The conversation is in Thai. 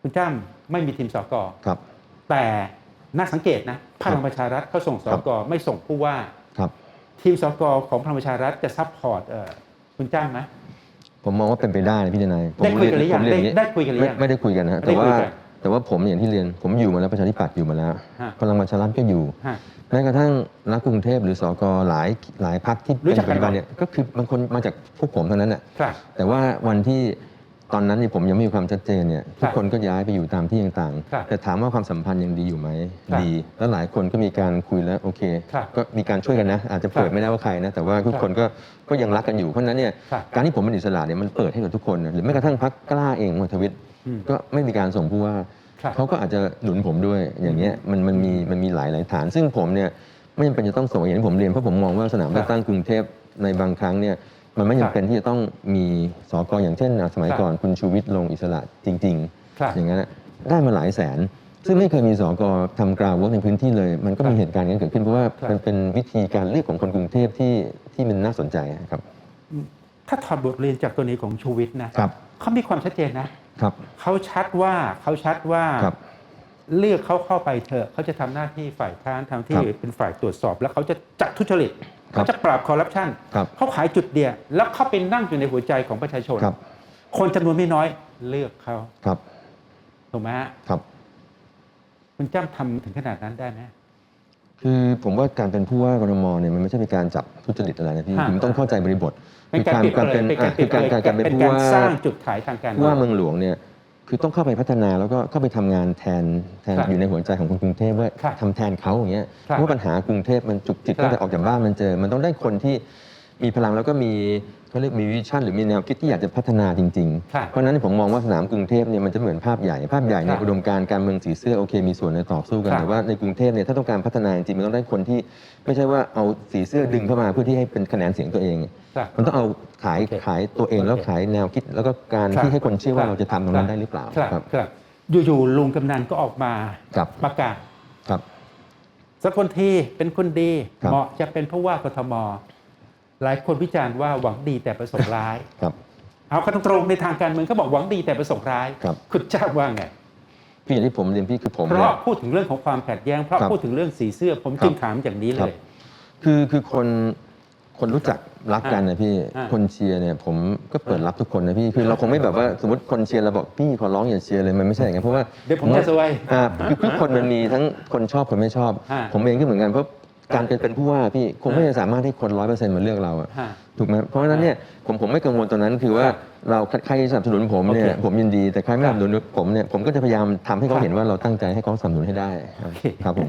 คุณจ้ำไม่มีทีมสกครับ แต่น่าสังเกตนะพลังประชารัฐเขาส่งสครับกไม่ส่งผู้ว่าครับทีมสกของพลังประชารัฐจะซัพพอร์ตเอ่อคุณจ้ำไหมผมมองว่าเป็นไปได้นะพี่ทนายผมได้คุยกันหรือยังผมเรีได้นางนี้ได้คุยกันหรือไม่ยังไม่ได้คุยกันนะฮะไม่แต่ได้คุว่ายกันแต่ว่าผมอย่างที่เรียนผมอยู่มาแล้วประชาธิปัตย์อยู่มาแล้วฮะพลังประชารัฐก็อยู่ฮะแม้กระทั่งนักกรุงเทพหรือสกหลายหลายพักที่รู้เป็นจักกันปัจจุบันเนี่ยก็คือบางคนมาจากพวกผมทั้งนั้นแหละครับแต่ว่าวันที่ ตอนนั้นเนี่ยผมยังไม่มีความชัดเจนเนี่ยครัทุบกคนก็ย้ายไปอยู่ตามที่ต่างครับๆแต่ถามว่าความสัมพันธ์ยังดีอยู่ไหมครับดี แล้วหลายคนก็มีการคุยแล้วโอเค ครับก็มีการช่วยกันนะ อาจจะเปิคดรับไม่ได้ว่าใครนะแต่ว่าทุกคนก็ก็ยังรักกันอยู่เพราะฉะนั้นเนี่ยครับการที่ผมเป็นอิสระเนี่ยมันเปิดให้กับทุกคนนะหรือแม้กระทั่งพรรคกล้าเองวัฒวิทย์อืมก็ไม่มีการส่งผู้ว่าครับเขาก็อาจจะหนุนผมด้วยอย่างเงี้ยมันมันมีมันมีหลายหลายฐาน ซึ่งผมเนี่ยไม่จำเป็นจะต้องส่งอย่างที่ผมเรียนเพราะผมมองว่าสนามเลือกตั้งกรุงเทพในบางครั้งเนี่ย มันไม่จำเป็นที่จะต้องมีสกอย่างเช่นอะสมัยครับก่อนคุณชูวิทย์ลงอิสระจริงครับๆอย่างนั้นนะได้มาหลายแสน ซึ่งไม่เคยมีสกทำกราวเวิร์กในพื้นที่เลย มันก็มีเหตุการณ์อย่างนั้นเกิดขึ้นเพราะว่าครับมันเป็นวิธีการเลือกของคนกรุงเทพที่ที่มันน่าสนใจครับ ถ้าถอดบทเรียนจากตัวนี้ของชูวิทย์นะครับเขามีความชัดเจนนะครับเขาชัดว่าเขาชัดว่าครับเลือกเขาเข้าไปเถอะเขาจะทำหน้าที่ฝ่ายค้านทำที่ครับเป็นฝ่ายตรวจสอบ แล้วเขาจะจัดทุจริตครับ เขาจะปราบคอร์รัปชันครับเขาขายจุดเดียว แล้วเขาไปนั่งอยู่ในหัวใจของประชาชนครับคนจำนวนไม่น้อยเลือกเขาครับถูกไหมฮะครับ คุณจ้ำทำถึงขนาดนั้นได้ไหมคือผมว่าการเป็นผู้ว่ากรมเนี่ยมันไม่ใช่เป็นการจับทุจริตอะไรนะพี่ฮะผมต้องเข้าใจบริบทเป็นการปิดการเผเป็ยนเป็นการอะปิคืดอการเผยการการเป็นเป็นผู้การว่าสร้างจุดขายทางการผู้ว่าเมืองหลวงเนี่ย คือต้องเข้าไปพัฒนาแล้วก็เข้าไปทำงานแทนแทนครับอยู่ในหัวใจของคนกรุงเทพว่าครับทำแทนเขาอย่างเงี้ยครับเพราะว่าปัญหากรุงเทพมันจุกจิกครับ ตั้งแต่ออกจากบ้านมันเจอ มันต้องได้คนที่ มีพลังแล้วก็มีเขาเรียกมีวิชั่นหรือมีแนวคิดที่อยากจะพัฒนาจริงครับๆเพราะฉะนั้นผมมองว่าสนามกรุงเทพเนี่ยมันจะเหมือนภาพใหญ่ ภาพใหญ่ในครับอุดมการณ์การเมืองสีเสื้อโอเคมีส่วนในต่อสู้กันครับแต่ว่าในกรุงเทพเนี่ยถ้าต้องการพัฒนาจริงๆมันต้องได้คนที่ไม่ใช่ว่าเอาสีเสื้อดึงเข้ามาเพื่อที่ให้เป็นคะแนนเสียงตัวเองครับมันต้องเอาขายโอเคขายตัวเองแล้วโอเคขายแนวคิด แล้วก็การครับที่ให้คนเชื่อว่าครับ เราจะทำตรงนั้นได้หรือเปล่าครับครับครับอยู่ๆลุงกำนันก็ออกมาครับ ประกาศ ครับ สักคนทีเป็นคนดี ครับเหมาะจะเป็นผู้ว่ากทม หลายคนวิจารณ์ว่าหวังดีแต่ประสงค์ร้าย ครับ เอากันตรงๆในทางการเมืองเขาบอกหวังดีแต่ประสงค์ร้ายครับ คุณเจ้าว่าไง พี่อย่างที่ผมเรียนพี่คือผมเพเนี่ย ราะพูดถึงเรื่องของความขัดแย้ง เพราะครับพูดถึงเรื่องสีเสื้อผมครับจึงถามอย่างนี้เลครับยคือคือคนคนรู้จักรักกันนะพี่อ่าคนเชียร์เนี่ยผมก็เปิดรับทุกคนนะพี่คือเราคงไม่แบบว่าสมมติคนเชียร์เราบอกพี่ขอร้องอย่าเชียร์เลยมันไม่ใช่อย่างนั้นเพราะว่าเดี๋ยวผมจะซวยอ่าคือทุกคนมันมีทั้งคนชอบคนไม่ชอบ อ่าผมเองก็เหมือนกันเพราะ การเป็นเป็นผู้ว่าพี่คงไม่อ่าสามารถให้คนร้อยเปอร์เซ็นต์มาเลือกเราอะฮะ ถูกไหมเพราะฉะนั้นเนี่ยผมผมไม่กังวลตรงนั้นคือว่าครับเราใครสนับสนุนผมเนี่ยโอเคผมยินดีแต่ใครไม่คสรับนับสนุนผมเนี่ยผมก็จะพยายามทำให้เขาครับเห็นว่าเราตั้งใจให้เขาสนับสนุนให้ได้ครับโอเคครับผม